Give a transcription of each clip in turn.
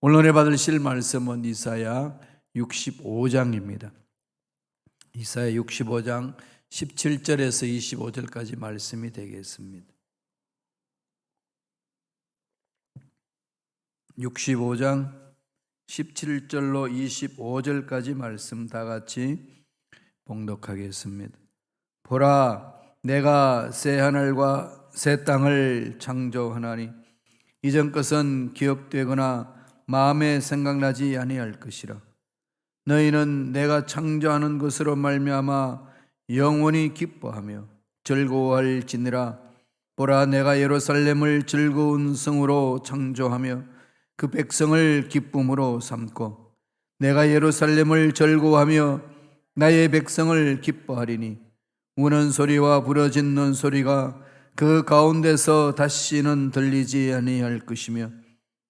오늘 받으실 말씀은 이사야 65장입니다. 이사야 65장 17절에서 25절까지 말씀이 되겠습니다. 65장 17절로 25절까지 말씀 다 같이 봉독하겠습니다. 보라, 내가 새 하늘과 새 땅을 창조하나니 이전 것은 기억되거나 마음에 생각나지 아니할 것이라. 너희는 내가 창조하는 것으로 말미암아 영원히 기뻐하며 즐거워할지니라. 보라, 내가 예루살렘을 즐거운 성으로 창조하며 그 백성을 기쁨으로 삼고 내가 예루살렘을 즐거워하며 나의 백성을 기뻐하리니 우는 소리와 부러짓는 소리가 그 가운데서 다시는 들리지 아니할 것이며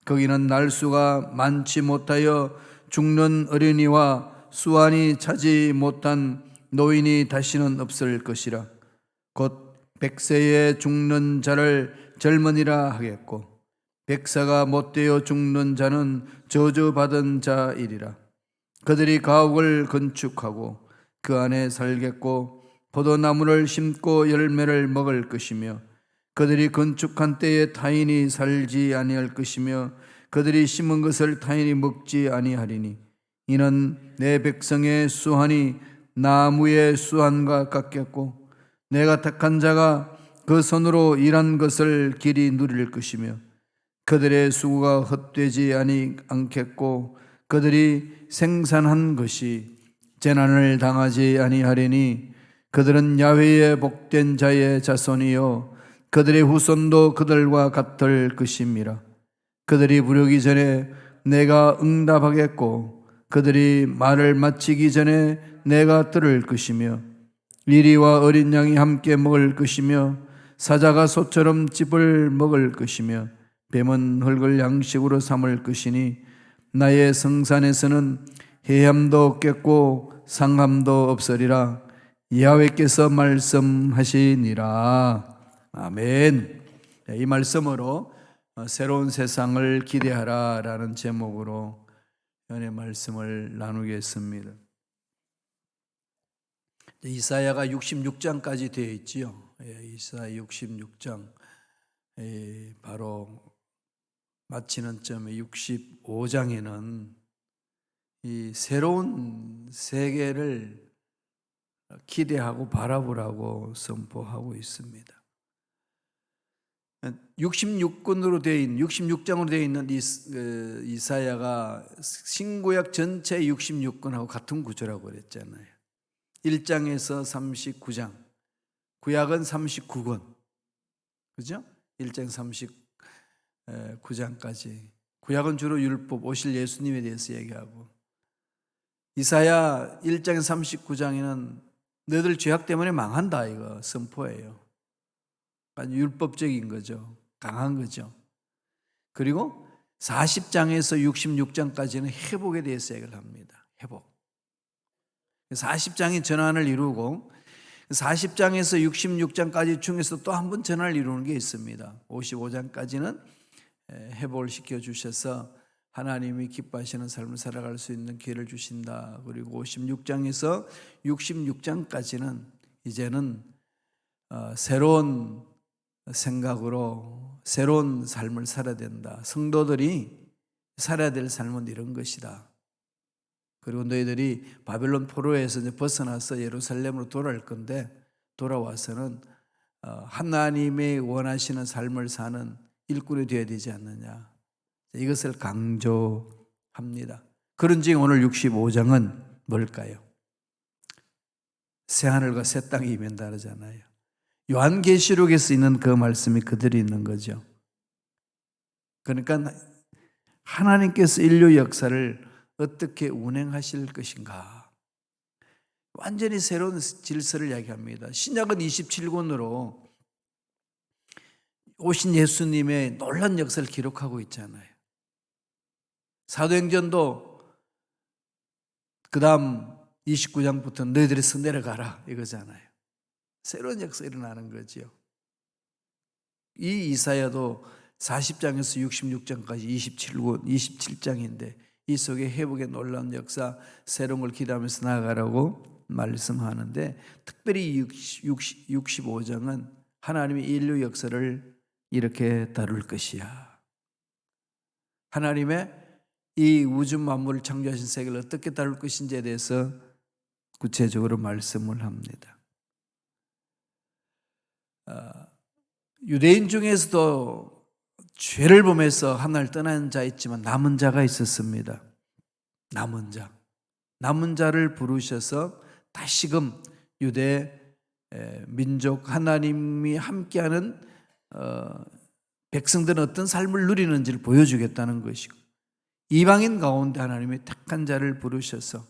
거기는 날수가 많지 못하여 죽는 어린이와 수완이 차지 못한 노인이 다시는 없을 것이라. 곧 백세에 죽는 자를 젊은이라 하겠고 백사가 못되어 죽는 자는 저주받은 자이리라. 그들이 가옥을 건축하고 그 안에 살겠고 포도나무를 심고 열매를 먹을 것이며 그들이 건축한 때에 타인이 살지 아니할 것이며 그들이 심은 것을 타인이 먹지 아니하리니 이는 내 백성의 수한이 나무의 수한과 같겠고 내가 택한 자가 그 손으로 일한 것을 길이 누릴 것이며 그들의 수고가 헛되지 아니 않겠고 그들이 생산한 것이 재난을 당하지 아니하리니 그들은 야훼의 복된 자의 자손이요 그들의 후손도 그들과 같을 것임이라. 그들이 부르기 전에 내가 응답하겠고 그들이 말을 마치기 전에 내가 들을 것이며 이리와 어린 양이 함께 먹을 것이며 사자가 소처럼 짚을 먹을 것이며 뱀은 흙을 양식으로 삼을 것이니 나의 성산에서는 해함도 없겠고 상함도 없으리라. 야훼께서 말씀하시니라 아멘 이 말씀으로 어, 새로운 세상을 기대하라 라는 제목으로 연의 말씀을 나누겠습니다. 이사야가 66장까지 되어 있지요. 예, 이사야 66장 예, 바로 마치는 점에 65장에는 이 새로운 세계를 기대하고 바라보라고 선포하고 있습니다. 66권으로 되어 있는 66장으로 되어 있는 이, 그, 이사야가 신구약 전체 66권하고 같은 구조라고 그랬잖아요. 1장에서 39장. 구약은 39권. 그죠? 1장 39장까지. 구약은 주로 율법, 오실 예수님에 대해서 얘기하고. 이사야 1장 39장에는 너희들 죄악 때문에 망한다 이거 선포예요. 아주 율법적인 거죠. 강한 거죠. 그리고 40장에서 66장까지는 회복에 대해서 얘기를 합니다. 회복. 40장이 전환을 이루고 40장에서 66장까지 중에서 또 한 번 전환을 이루는 게 있습니다. 55장까지는 회복을 시켜 주셔서 하나님이 기뻐하시는 삶을 살아갈 수 있는 기회를 주신다. 그리고 56장에서 66장까지는 이제는 어, 새로운 생각으로 새로운 삶을 살아야 된다. 성도들이 살아야 될 삶은 이런 것이다. 그리고 너희들이 바벨론 포로에서 이제 벗어나서 예루살렘으로 돌아올 건데 돌아와서는 어, 하나님의 원하시는 삶을 사는 일꾼이 되어야 되지 않느냐. 이것을 강조합니다. 그런지 오늘 65장은 뭘까요? 새하늘과 새 땅이 이면다 그러잖아요. 요한계시록에서 있는 그 말씀이 그대로 있는 거죠. 그러니까 하나님께서 인류 역사를 어떻게 운행하실 것인가. 완전히 새로운 질서를 이야기합니다. 신약은 27권으로 오신 예수님의 놀란 역사를 기록하고 있잖아요. 사도행전도 그 다음 29장부터 너희들이 내려가라 이거잖아요. 새로운 역사 일어나는 거지요. 이 이사야도 40장에서 66장까지 27권 27장인데 이 속에 회복의 놀라운 역사 새로운 걸 기대하면서 나아가라고 말씀하는데 특별히 60, 65장은 하나님의 인류 역사를 이렇게 다룰 것이야. 하나님의 이 우주 만물을 창조하신 세계를 어떻게 다룰 것인지에 대해서 구체적으로 말씀을 합니다. 아, 유대인 중에서도 죄를 범해서 하나님을 떠난 자 있지만 남은 자가 있었습니다. 남은 자. 남은 자를 부르셔서 다시금 유대 에, 민족 하나님이 함께하는 어, 백성들은 어떤 삶을 누리는지를 보여주겠다는 것이고 이방인 가운데 하나님이 택한 자를 부르셔서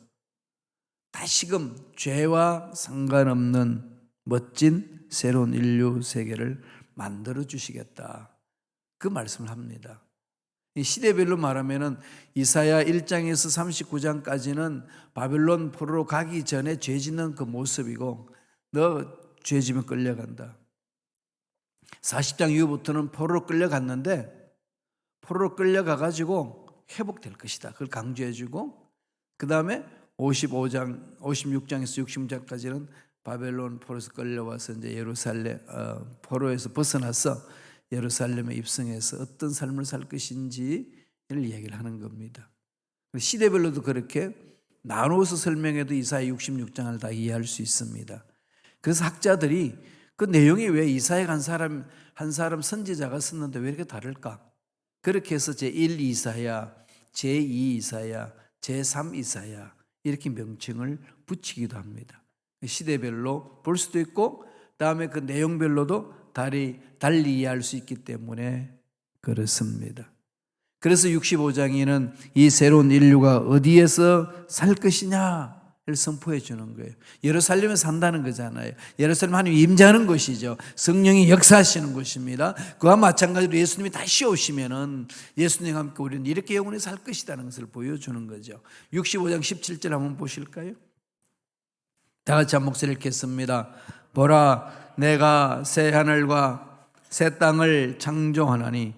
다시금 죄와 상관없는 멋진 새로운 인류 세계를 만들어 주시겠다. 그 말씀을 합니다. 이 시대별로 말하면은 이사야 1장에서 39장까지는 바벨론 포로로 가기 전에 죄 짓는 그 모습이고 너 죄 지면 끌려간다. 40장 이후부터는 포로로 끌려갔는데 포로로 끌려가 가지고 회복될 것이다. 그걸 강조해 주고 그다음에 55장 56장에서 60장까지는 바벨론 포로에서 끌려와서 이제 예루살렘 어, 포로에서 벗어나서 예루살렘에 입성해서 어떤 삶을 살 것인지를 얘기를 하는 겁니다. 시대별로도 그렇게 나누어서 설명해도 이사야 66장을 다 이해할 수 있습니다. 그래서 학자들이 그 내용이 왜 이사야 한 사람 한 사람 선지자가 썼는데 왜 이렇게 다를까? 그렇게 해서 제1 이사야, 제2 이사야, 제3 이사야 이렇게 명칭을 붙이기도 합니다. 시대별로 볼 수도 있고 다음에 그 내용별로도 달리 달리 이해할 수 있기 때문에 그렇습니다. 그래서 65장에는 이 새로운 인류가 어디에서 살 것이냐 를 선포해 주는 거예요. 예루살렘에 산다는 거잖아요. 예루살렘 하나님 임재하는 곳이죠. 성령이 역사하시는 곳입니다. 그와 마찬가지로 예수님이 다시 오시면은 예수님과 함께 우리는 이렇게 영원히 살 것이라는 것을 보여주는 거죠. 65장 17절 한번 보실까요? 다 같이 한 목소리를 읽겠습니다. 보라, 내가 새 하늘과 새 땅을 창조하나니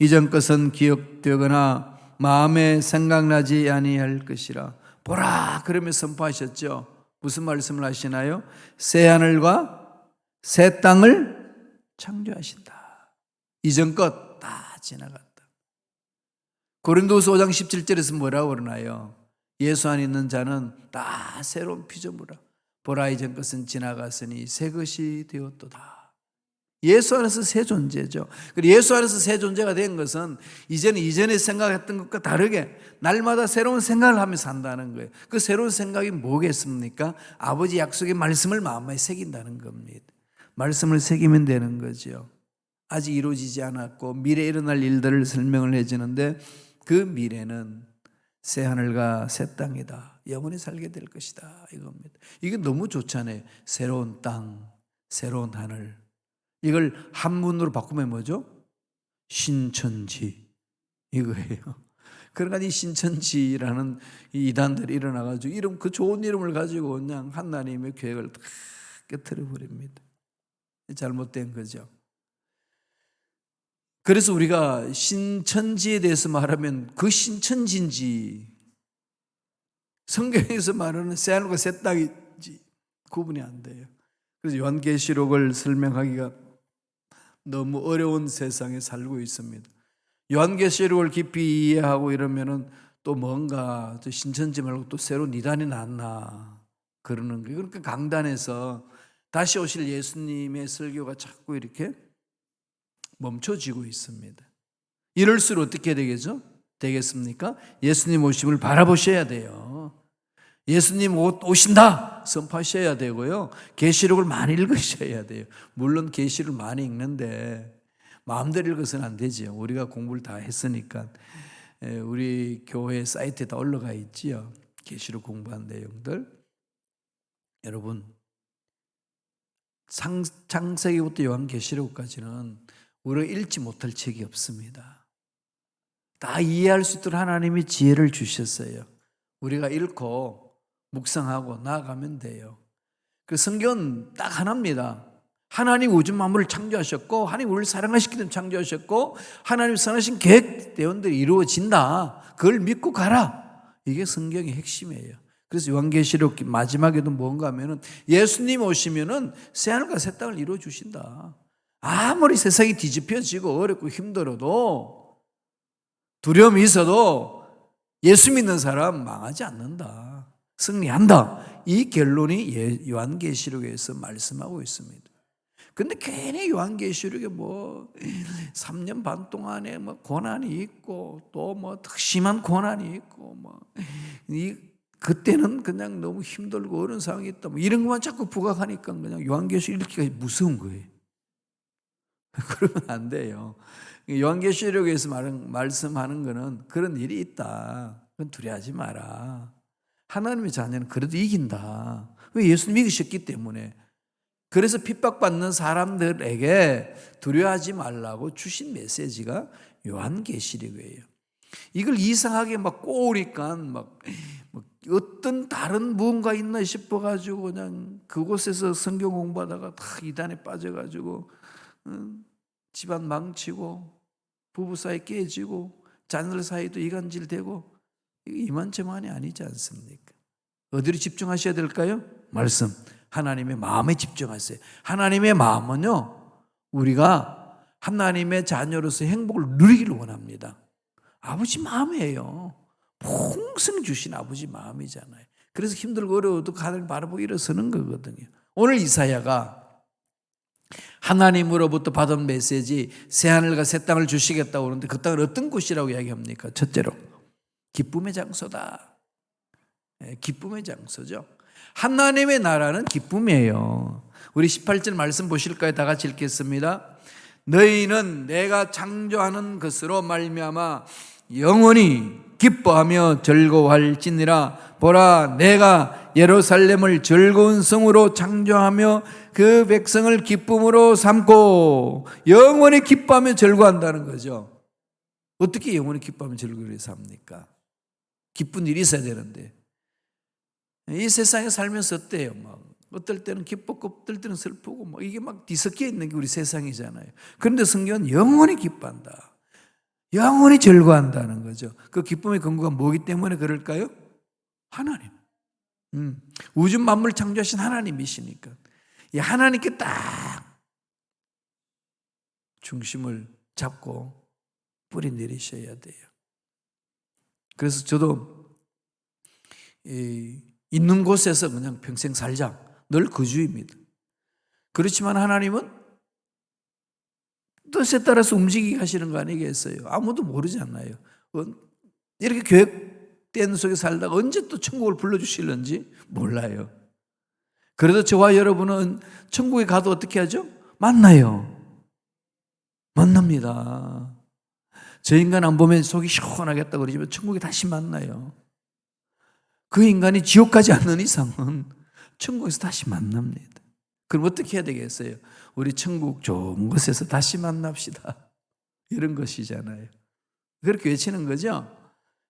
이전 것은 기억되거나 마음에 생각나지 아니할 것이라. 보라 그러며 선포하셨죠. 무슨 말씀을 하시나요? 새 하늘과 새 땅을 창조하신다. 이전 것 다 지나갔다. 고린도서 5장 17절에서 뭐라고 그러나요? 예수 안에 있는 자는 다 새로운 피조물아. 보라 이전 것은 지나갔으니 새 것이 되었도다. 예수 안에서 새 존재죠. 그리고 예수 안에서 새 존재가 된 것은 이제는 이전에 생각했던 것과 다르게 날마다 새로운 생각을 하면서 산다는 거예요. 그 새로운 생각이 뭐겠습니까? 아버지 약속의 말씀을 마음에 새긴다는 겁니다. 말씀을 새기면 되는 거죠. 아직 이루어지지 않았고 미래에 일어날 일들을 설명을 해주는데 그 미래는 새 하늘과 새 땅이다. 영원히 살게 될 것이다. 이겁니다. 이게 너무 좋잖아요. 새로운 땅, 새로운 하늘. 이걸 한문으로 바꾸면 뭐죠? 신천지. 이거예요. 그러니까 이 신천지라는 이 이단들이 일어나가지고 이름, 그 좋은 이름을 가지고 그냥 하나님의 계획을 다 깨뜨려 버립니다. 잘못된 거죠. 그래서 우리가 신천지에 대해서 말하면 그 신천지인지 성경에서 말하는 새 하늘과 새 땅인지 구분이 안 돼요. 그래서 요한계시록을 설명하기가 너무 어려운 세상에 살고 있습니다. 요한계시록을 깊이 이해하고 이러면은 또 뭔가 신천지 말고 또 새로운 이단이 났나 그러는 거예요. 그러니까 강단에서 다시 오실 예수님의 설교가 자꾸 이렇게 멈춰지고 있습니다. 이럴수록 어떻게 되겠죠? 되겠습니까? 예수님 오심을 바라보셔야 돼요. 예수님 오신다 선포하셔야 되고요. 계시록을 많이 읽으셔야 돼요. 물론 계시를 많이 읽는데 마음대로 읽어서는 안 되죠. 우리가 공부를 다 했으니까 우리 교회 사이트에 다 올라가 있지요. 계시록 공부한 내용들. 여러분 창세기부터 요한계시록까지는 우리가 읽지 못할 책이 없습니다. 다 이해할 수 있도록 하나님이 지혜를 주셨어요. 우리가 읽고 묵상하고 나아가면 돼요. 그 성경은 딱 하나입니다. 하나님 우주 만물을 창조하셨고 하나님 우리를 사랑하시기 때문에 창조하셨고 하나님 선하신 계획 대원들이 이루어진다. 그걸 믿고 가라. 이게 성경의 핵심이에요. 그래서 요한계시록 마지막에도 뭔가 하면은 예수님 오시면은 새 하늘과 새 땅을 이루어 주신다. 아무리 세상이 뒤집혀지고 어렵고 힘들어도 두려움이 있어도 예수 믿는 사람 망하지 않는다. 승리한다. 이 결론이 예- 요한계시록에서 말씀하고 있습니다. 근데 괜히 요한계시록에 뭐 3년 반 동안에 뭐 고난이 있고 또 뭐 심한 고난이 있고 뭐이 그때는 그냥 너무 힘들고 어려운 상황이 있다. 뭐 이런 것만 자꾸 부각하니까 그냥 요한계시록 읽기가 무서운 거예요. 그러면 안 돼요. 요한계시록에서 말은, 말씀하는 거는 그런 일이 있다. 그건 두려워하지 마라. 하나님의 자녀는 그래도 이긴다. 왜 예수님 이기셨기 때문에. 그래서 핍박받는 사람들에게 두려워하지 말라고 주신 메시지가 요한계시록이에요. 이걸 이상하게 막 꼬우니까 막, 막 어떤 다른 무언가 있나 싶어 가지고 그냥 그곳에서 성경 공부하다가 다 이단에 빠져 가지고 응, 집안 망치고 부부 사이 깨지고 자녀들 사이도 이간질 되고 이만저만이 아니지 않습니까? 어디로 집중하셔야 될까요? 말씀. 하나님의 마음에 집중하세요. 하나님의 마음은요, 우리가 하나님의 자녀로서 행복을 누리기를 원합니다. 아버지 마음이에요. 풍성히 주신 아버지 마음이잖아요. 그래서 힘들고 어려워도 하나님 바라보고 일어서는 거거든요. 오늘 이사야가 하나님으로부터 받은 메시지 새하늘과 새 땅을 주시겠다고 그러는데 그 땅은 어떤 곳이라고 이야기합니까? 첫째로 기쁨의 장소다. 예, 기쁨의 장소죠. 하나님의 나라는 기쁨이에요. 우리 18절 말씀 보실까요? 다 같이 읽겠습니다. 너희는 내가 창조하는 것으로 말미암아 영원히 기뻐하며 즐거워할지니라 보라 내가 예루살렘을 즐거운 성으로 창조하며 그 백성을 기쁨으로 삼고 영원히 기뻐하며 즐거워한다는 거죠. 어떻게 영원히 기뻐하며 즐거워 삽니까? 기쁜 일이 있어야 되는데 이 세상에 살면서 어때요? 막 어떨 때는 기뻤고 어떨 때는 슬프고 뭐 이게 막 뒤섞여 있는 게 우리 세상이잖아요. 그런데 성경은 영원히 기뻐한다. 영원히 즐거워한다는 거죠. 그 기쁨의 근거가 뭐기 때문에 그럴까요? 하나님. 음, 우주 만물 창조하신 하나님이시니까. 이 하나님께 딱 중심을 잡고 뿌리 내리셔야 돼요. 그래서 저도 이 있는 곳에서 그냥 평생 살자. 늘그 주입니다. 그렇지만 하나님은 뜻에 따라서 움직이게 하시는 거 아니겠어요? 아무도 모르잖아요. 어, 이렇게 계획된 속에 살다가 언제 또 천국을 불러주실런지 몰라요. 그래도 저와 여러분은 천국에 가도 어떻게 하죠? 만나요. 만납니다. 저 인간 안 보면 속이 시원하겠다 그러지만 천국에 다시 만나요. 그 인간이 지옥 가지 않는 이상은 천국에서 다시 만납니다. 그럼 어떻게 해야 되겠어요? 우리 천국 좋은 곳에서 다시 만납시다. 이런 것이잖아요. 그렇게 외치는 거죠.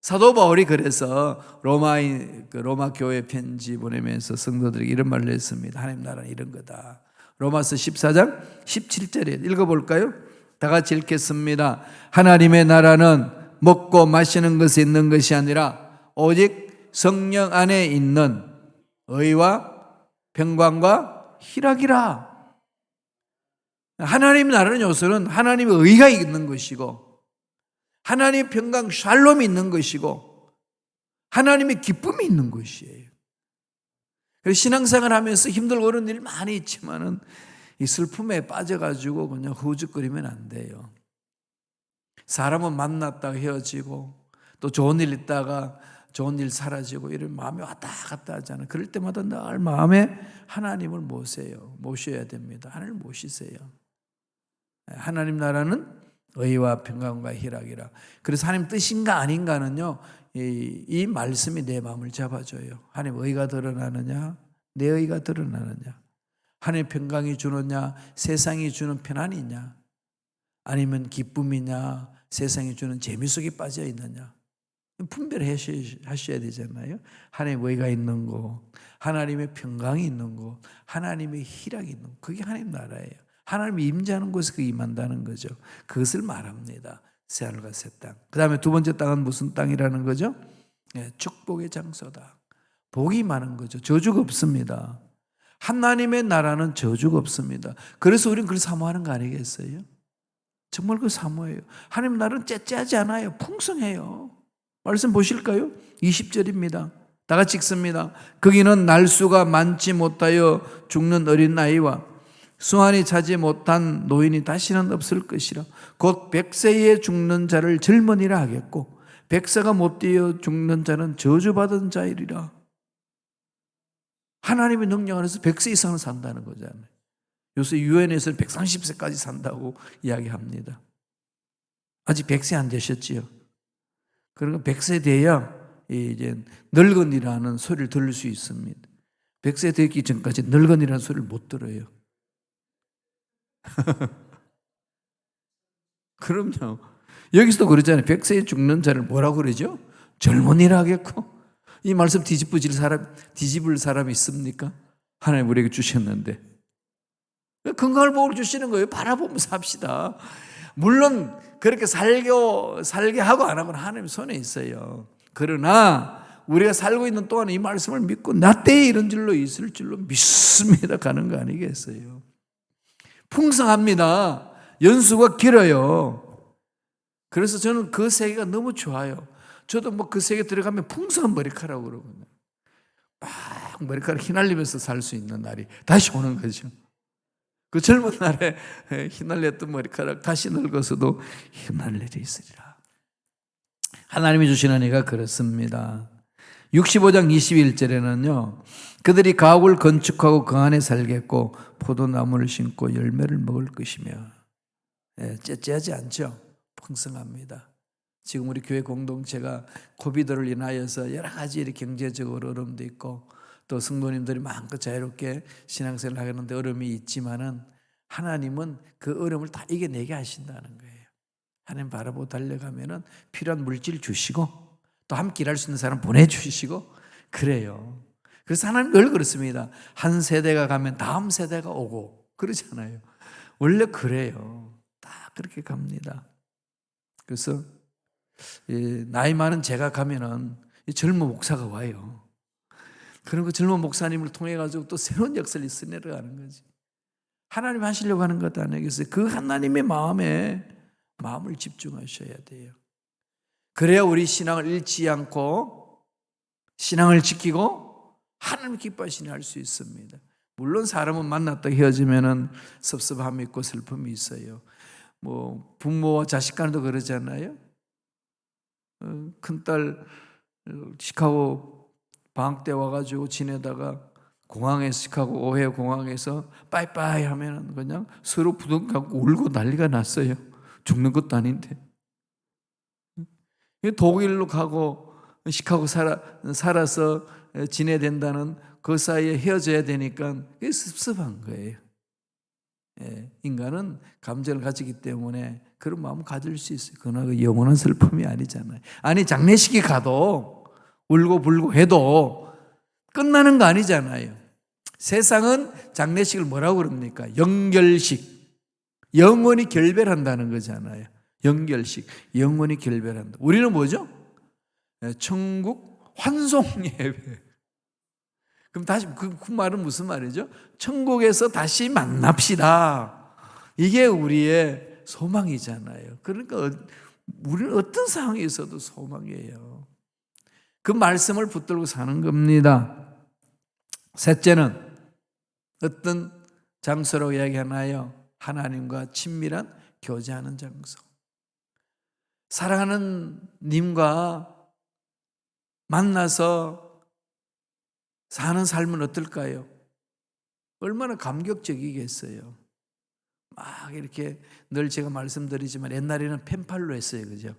사도 바울이 그래서 로마인 그 로마 교회 편지 보내면서 성도들에게 이런 말을 했습니다. 하나님 나라는 이런 거다. 로마서 14장 17절에 읽어볼까요? 다 같이 읽겠습니다. 하나님의 나라는 먹고 마시는 것에 있는 것이 아니라 오직 성령 안에 있는 의와 평강과 희락이라. 하나님 나라는 요소는 하나님의 의가 있는 것이고 하나님의 평강 샬롬이 있는 것이고 하나님의 기쁨이 있는 것이에요. 신앙생활 하면서 힘들고 어려운 일 많이 있지만은 이 슬픔에 빠져가지고 그냥 후죽거리면 안 돼요. 사람은 만났다가 헤어지고 또 좋은 일 있다가 좋은 일 사라지고 이런 마음이 왔다 갔다 하잖아요. 그럴 때마다 늘 마음에 하나님을 모세요. 모셔야 됩니다. 하나님을 모시세요. 하나님 나라는 의와 평강과 희락이라. 그래서 하나님 뜻인가 아닌가는요. 이, 이 말씀이 내 마음을 잡아줘요. 하나님 의가 드러나느냐, 내 의가 드러나느냐, 하나님 평강이 주느냐, 세상이 주는 편안이냐, 아니면 기쁨이냐, 세상이 주는 재미 속에 빠져 있느냐. 분별하셔야 되잖아요. 하나님의 의가 있는 곳, 하나님의 평강이 있는 곳, 하나님의 희락이 있는 곳. 그게 하나님 나라예요. 하나님이 임재하는 곳에 그 임한다는 거죠. 그것을 말합니다. 새하늘과 새 땅. 그 다음에 두 번째 땅은 무슨 땅이라는 거죠? 예, 축복의 장소다. 복이 많은 거죠. 저주가 없습니다. 하나님의 나라는 저주가 없습니다. 그래서 우리는 그걸 사모하는 거 아니겠어요? 정말 그 사모해요. 하나님 나라는 째째하지 않아요. 풍성해요. 말씀 보실까요? 20절입니다. 다 같이 읽습니다. 거기는 날수가 많지 못하여 죽는 어린 아이와 수완이 차지 못한 노인이 다시는 없을 것이라. 곧 백세에 죽는 자를 젊은이라 하겠고 백세가 못 뛰어 죽는 자는 저주받은 자이리라. 하나님의 능력 안에서 100세 이상은 산다는 거잖아요. 요새 유엔에서는 130세까지 산다고 이야기합니다. 아직 100세 안 되셨지요? 그러니까 100세 돼야 이제 늙은이라는 소리를 들을 수 있습니다. 100세 되기 전까지 늙은이라는 소리를 못 들어요. 그럼요. 여기서도 그러잖아요. 100세에 죽는 자를 뭐라고 그러죠? 젊은이라 하겠고. 이 말씀 뒤집어질 사람, 뒤집을 사람이 있습니까? 하나님 우리에게 주셨는데. 건강을 보고 주시는 거예요. 바라보면서 합시다. 물론 그렇게 살겨, 살게 하고 안 하고는 하나님 손에 있어요. 그러나 우리가 살고 있는 동안 이 말씀을 믿고 나 때에 이런 줄로 있을 줄로 믿습니다. 가는 거 아니겠어요? 풍성합니다. 연수가 길어요. 그래서 저는 그 세계가 너무 좋아요. 저도 뭐 그 세계 들어가면 풍성한 머리카락으로 그러거든요. 막 머리카락 휘날리면서 살 수 있는 날이 다시 오는 거죠. 그 젊은 날에 휘날렸던 머리카락 다시 늙어서도 휘날릴 일이 있으리라. 하나님이 주시는 은혜가 그렇습니다. 65장 21절에는요. 그들이 가옥을 건축하고 그 안에 살겠고 포도나무를 심고 열매를 먹을 것이며 예, 째째하지 않죠. 풍성합니다. 지금 우리 교회 공동체가 코비드를 인하여서 여러 가지 경제적으로 어려움도 있고 또 성도님들이 마음껏 자유롭게 신앙생활을 하겠는데 어려움이 있지만은 하나님은 그 어려움을 다 이겨내게 하신다는 거예요. 하나님 바라보고 달려가면은 필요한 물질 주시고 또 함께 일할 수 있는 사람 보내주시고 그래요. 그래서 하나님 늘 그렇습니다. 한 세대가 가면 다음 세대가 오고 그러잖아요. 원래 그래요. 다 그렇게 갑니다. 그래서 나이 많은 제가 가면은 젊은 목사가 와요. 그런 그 젊은 목사님을 통해 가지고 또 새로운 역사를 있어 내려가는 거지. 하나님 하시려고 하는 것도 아니겠어요. 그 하나님의 마음에 마음을 집중하셔야 돼요. 그래야 우리 신앙을 잃지 않고 신앙을 지키고 하나님 기뻐하시니 할 수 있습니다. 물론 사람은 만났다 헤어지면은 섭섭함이 있고 슬픔이 있어요. 뭐 부모와 자식 간도 그러잖아요. 어, 큰딸 시카고 방학 때 와가지고 지내다가 공항에서 시카고 오해 공항에서 빠이빠이 하면은 그냥 서로 부둥 갖고 울고 난리가 났어요. 죽는 것도 아닌데. 독일로 가고 시카고 살아, 살아서 지내야 된다는 그 사이에 헤어져야 되니까 그게 습습한 거예요. 예, 인간은 감정을 가지기 때문에 그런 마음 가질 수 있어요. 그러나 그 영원한 슬픔이 아니잖아요. 아니 장례식에 가도 울고 불고 해도 끝나는 거 아니잖아요. 세상은 장례식을 뭐라고 그럽니까? 연결식. 영원히 결별한다는 거잖아요. 연결식. 영원히 결별한다. 우리는 뭐죠? 예, 천국 환송 예배. 그럼 다시 그, 그 말은 무슨 말이죠? 천국에서 다시 만납시다. 이게 우리의 소망이잖아요. 그러니까 우리는 어떤 상황에 있어도 소망이에요. 그 말씀을 붙들고 사는 겁니다. 셋째는 어떤 장소라고 이야기하나요? 하나님과 친밀한 교제하는 장소. 사랑하는 님과 만나서 사는 삶은 어떨까요? 얼마나 감격적이겠어요. 막 이렇게 늘 제가 말씀드리지만 옛날에는 펜팔로 했어요. 그죠?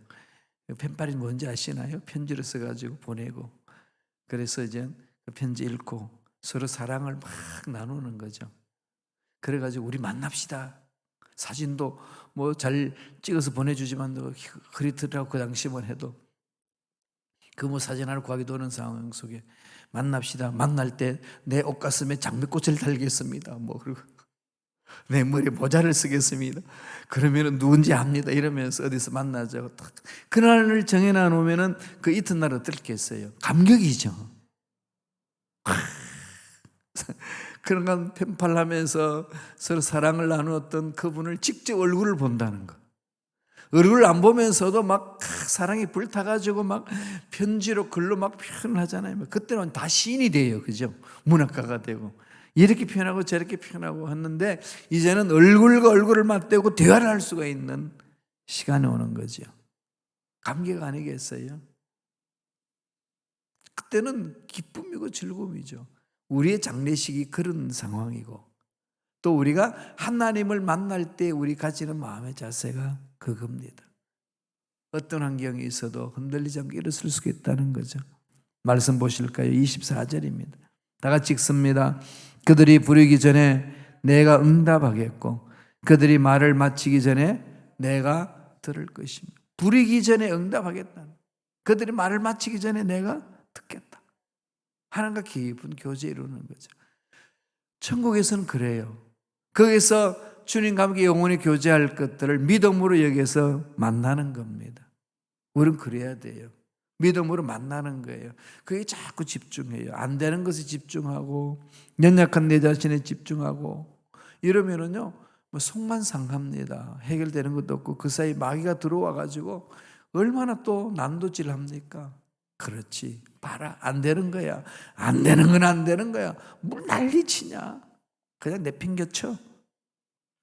펜팔이 뭔지 아시나요? 편지를 써가지고 보내고. 그래서 이제 그 편지 읽고 서로 사랑을 막 나누는 거죠. 그래가지고 우리 만납시다. 사진도 뭐 잘 찍어서 보내주지만 흐리트라고 그 당시만 해도 그 뭐 사진 하나 구하기도 하는 상황 속에 만납시다. 만날 때 내 옷가슴에 장미꽃을 달겠습니다. 뭐 그리고 내 머리에 모자를 쓰겠습니다. 그러면은 누군지 압니다. 이러면서 어디서 만나자고 딱 그날을 정해놔 놓으면은 그 이튿날 어떻겠어요? 감격이죠. 그런 건 편팔하면서 서로 사랑을 나누었던 그분을 직접 얼굴을 본다는 거. 얼굴을 안 보면서도 막 사랑이 불타가지고 막 편지로 글로 막 표현을 하잖아요. 그때는 다 시인이 돼요. 그죠? 문학가가 되고. 이렇게 표현하고 저렇게 표현하고 했는데 이제는 얼굴과 얼굴을 맞대고 대화를 할 수가 있는 시간이 오는 거죠. 감격 아니겠어요? 그때는 기쁨이고 즐거움이죠. 우리의 장례식이 그런 상황이고 또 우리가 하나님을 만날 때 우리 가지는 마음의 자세가 그겁니다. 어떤 환경이 있어도 흔들리지 않고 일어설 수 있다는 거죠. 말씀 보실까요? 24절입니다. 다 같이 읽습니다. 그들이 부르기 전에 내가 응답하겠고 그들이 말을 마치기 전에 내가 들을 것입니다. 부르기 전에 응답하겠다. 그들이 말을 마치기 전에 내가 듣겠다. 하나님과 깊은 교제 이루는 거죠. 천국에서는 그래요. 거기서 주님과 함께 영원히 교제할 것들을 믿음으로 여기서 만나는 겁니다. 우리는 그래야 돼요. 믿음으로 만나는 거예요. 그게 자꾸 집중해요. 안 되는 것에 집중하고 연약한 내 자신에 집중하고 이러면은요 뭐 속만 상합니다. 해결되는 것도 없고 그 사이 마귀가 들어와 가지고 얼마나 또 난도질 합니까? 그렇지. 봐라 안 되는 거야. 안 되는 건 안 되는 거야. 뭘 난리 치냐? 그냥 내팽겨쳐.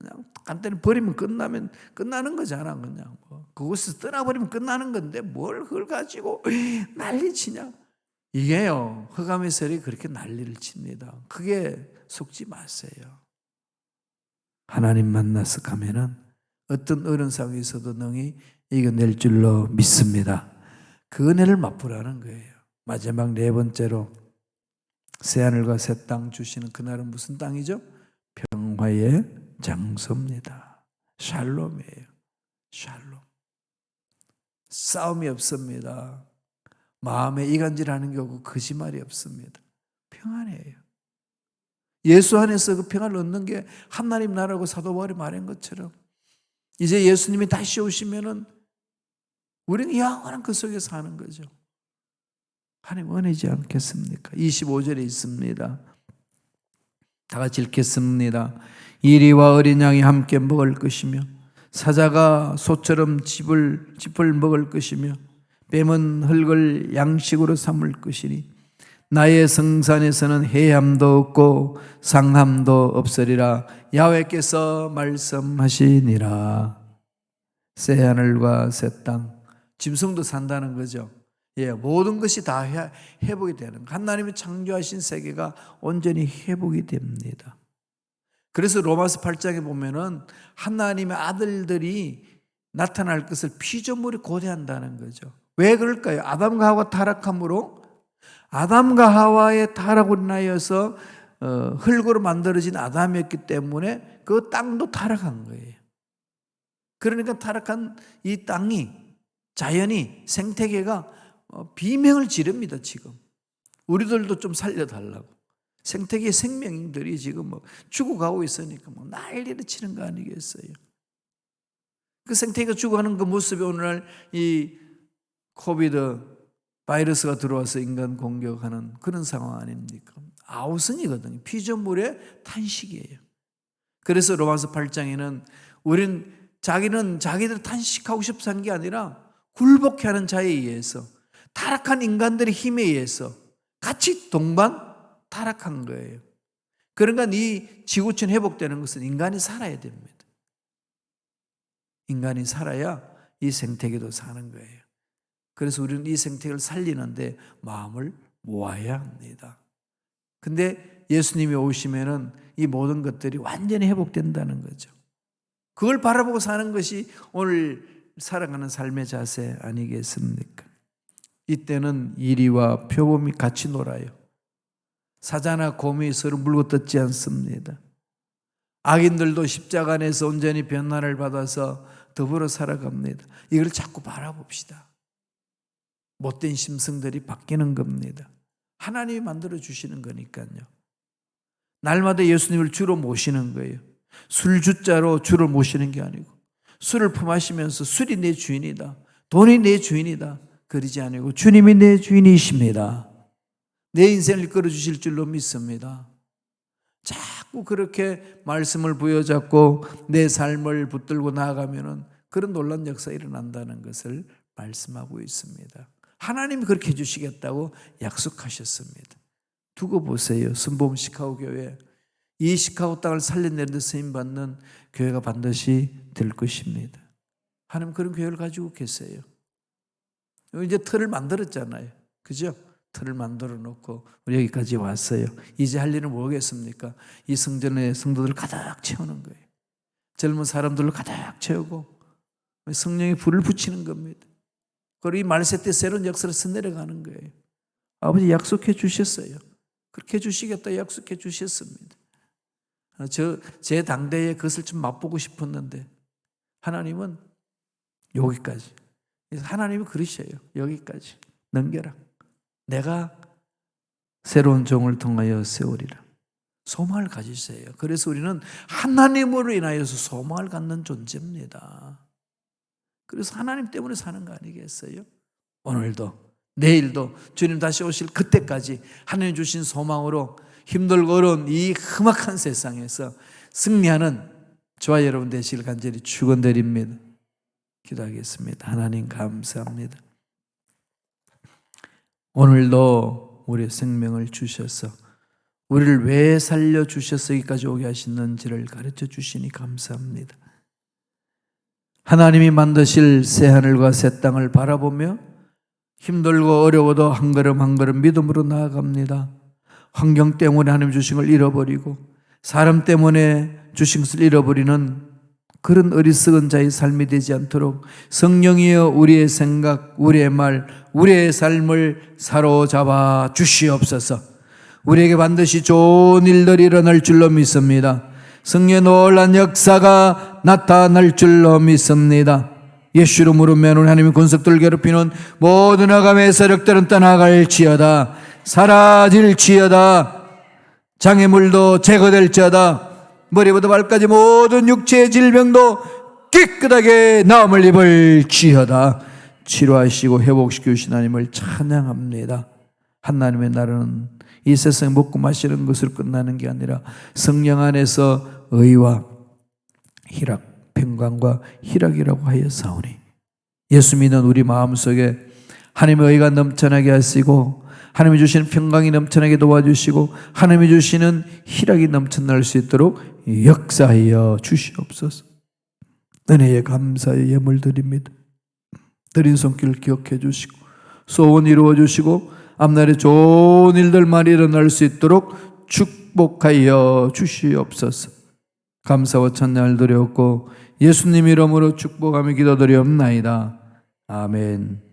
그냥 간단히 버리면 끝나면 끝나는 거잖아 그냥 뭐. 그곳에서 떠나버리면 끝나는 건데 뭘 그걸 가지고 난리치냐? 이게요 허감의 설이 그렇게 난리를 칩니다. 그게 속지 마세요. 하나님 만나서 가면은 어떤 어려운 상황에서도 능히 이겨낼 줄로 믿습니다. 그 은혜를 맛보라는 거예요. 마지막 네 번째로 새하늘과 새 땅 주시는 그날은 무슨 땅이죠? 평화의 장소입니다. 샬롬이에요. 샬롬. 싸움이 없습니다. 마음에 이간질하는 게 없고 거짓말이 없습니다. 평안이에요. 예수 안에서 그 평안을 얻는 게 하나님 나라고 사도 바울이 말한 것처럼 이제 예수님이 다시 오시면은 우리는 영원한 그 속에 사는 거죠. 하나님 원하지 않겠습니까? 25절에 있습니다. 다 같이 읽겠습니다. 이리와 어린 양이 함께 먹을 것이며 사자가 소처럼 집을 집을 먹을 것이며 뱀은 흙을 양식으로 삼을 것이니 나의 성산에서는 해함도 없고 상함도 없으리라 야훼께서 말씀하시니라 새 하늘과 새 땅 짐승도 산다는 거죠. 예, 모든 것이 다 회복이 되는 하나님이 창조하신 세계가 온전히 회복이 됩니다. 그래서 로마서 8장에 보면은 하나님의 아들들이 나타날 것을 피조물이 고대한다는 거죠. 왜 그럴까요? 아담과 하와 타락함으로 아담과 하와의 타락으로 인하여서 어, 흙으로 만들어진 아담이었기 때문에 그 땅도 타락한 거예요. 그러니까 타락한 이 땅이 자연이 생태계가 어, 비명을 지릅니다 지금. 우리들도 좀 살려달라고. 생태계 생명들이 지금 뭐 죽어가고 있으니까 뭐 난리를 치는 거 아니겠어요? 그 생태계가 죽어가는 그 모습이 오늘날 이 코비드 바이러스가 들어와서 인간 공격하는 그런 상황 아닙니까? 아우성이거든요. 피조물의 탄식이에요. 그래서 로마서 8장에는 우린 자기는 자기들 탄식하고 싶어 한게 아니라 굴복해 하는 자에 의해서 타락한 인간들의 힘에 의해서 같이 동반 타락한 거예요. 그러니까 이 지구촌 회복되는 것은 인간이 살아야 됩니다. 인간이 살아야 이 생태계도 사는 거예요. 그래서 우리는 이 생태계를 살리는데 마음을 모아야 합니다. 근데 예수님이 오시면은 이 모든 것들이 완전히 회복된다는 거죠. 그걸 바라보고 사는 것이 오늘 살아가는 삶의 자세 아니겠습니까? 이때는 이리와 표범이 같이 놀아요. 사자나 곰이 서로 물고 뜯지 않습니다. 악인들도 십자가 안에서 온전히 변화를 받아서 더불어 살아갑니다. 이걸 자꾸 바라봅시다. 못된 심성들이 바뀌는 겁니다. 하나님이 만들어 주시는 거니까요. 날마다 예수님을 주로 모시는 거예요. 술 주자로 주를 모시는 게 아니고 술을 품하시면서 술이 내 주인이다. 돈이 내 주인이다. 그러지 아니고 주님이 내 주인이십니다. 내 인생을 이끌어 주실 줄로 믿습니다. 자꾸 그렇게 말씀을 부여잡고 내 삶을 붙들고 나아가면은 그런 놀란 역사 일어난다는 것을 말씀하고 있습니다. 하나님이 그렇게 해주시겠다고 약속하셨습니다. 두고 보세요. 순복음 시카고 교회. 이 시카고 땅을 살려내는 데 쓰임 받는 교회가 반드시 될 것입니다. 하나님 그런 교회를 가지고 계세요. 이제 틀을 만들었잖아요. 그죠? 틀을 만들어 놓고 우리 여기까지 왔어요. 이제 할 일은 뭐겠습니까? 이 성전에 성도들 가득 채우는 거예요. 젊은 사람들로 가득 채우고 성령의 불을 붙이는 겁니다. 그리고 이 말세 때 새로운 역사를 써내려가는 거예요. 아버지 약속해 주셨어요. 그렇게 해주시겠다 약속해 주셨습니다. 저, 제 당대에 그것을 좀 맛보고 싶었는데, 하나님은 여기까지. 하나님이 그러셔요. 여기까지. 넘겨라. 내가 새로운 종을 통하여 세우리라. 소망을 가지세요. 그래서 우리는 하나님으로 인하여서 소망을 갖는 존재입니다. 그래서 하나님 때문에 사는 거 아니겠어요? 오늘도 내일도 주님 다시 오실 그때까지 하나님 주신 소망으로 힘들고 어려운 이 험악한 세상에서 승리하는 저와 여러분 되시길 간절히 축원드립니다. 기도하겠습니다. 하나님 감사합니다. 오늘도 우리의 생명을 주셔서 우리를 왜 살려 주셔서 여기까지 오게 하시는지를 가르쳐 주시니 감사합니다. 하나님이 만드실 새 하늘과 새 땅을 바라보며 힘들고 어려워도 한 걸음 한 걸음 믿음으로 나아갑니다. 환경 때문에 하나님 주신 걸 잃어버리고 사람 때문에 주신 것을 잃어버리는 그런 어리석은 자의 삶이 되지 않도록 성령이여 우리의 생각, 우리의 말, 우리의 삶을 사로잡아 주시옵소서. 우리에게 반드시 좋은 일들이 일어날 줄로 믿습니다. 성령의 놀란 역사가 나타날 줄로 믿습니다. 예수 이름으로 매는 하나님의 군석들 괴롭히는 모든 아감의 세력들은 떠나갈지어다. 사라질지어다. 장애물도 제거될지어다. 머리부터 발까지 모든 육체의 질병도 깨끗하게 나음을 입을 지어다. 치료하시고 회복시켜 주신 하나님을 찬양합니다. 하나님의 나라는 이 세상에 먹고 마시는 것으로 끝나는 게 아니라 성령 안에서 의와 희락, 평강과 희락이라고 하여 사오니 예수 믿는 우리 마음속에 하나님의 의가 넘쳐나게 하시고 하나님이 주시는 평강이 넘쳐나게 도와주시고 하나님이 주시는 희락이 넘쳐날 수 있도록 역사하여 주시옵소서. 은혜에 감사의 예물 드립니다. 드린 손길 기억해 주시고 소원 이루어 주시고 앞날에 좋은 일들만 일어날 수 있도록 축복하여 주시옵소서. 감사와 찬양을 드렸고 예수님 이름으로 축복하며 기도드리옵나이다. 아멘.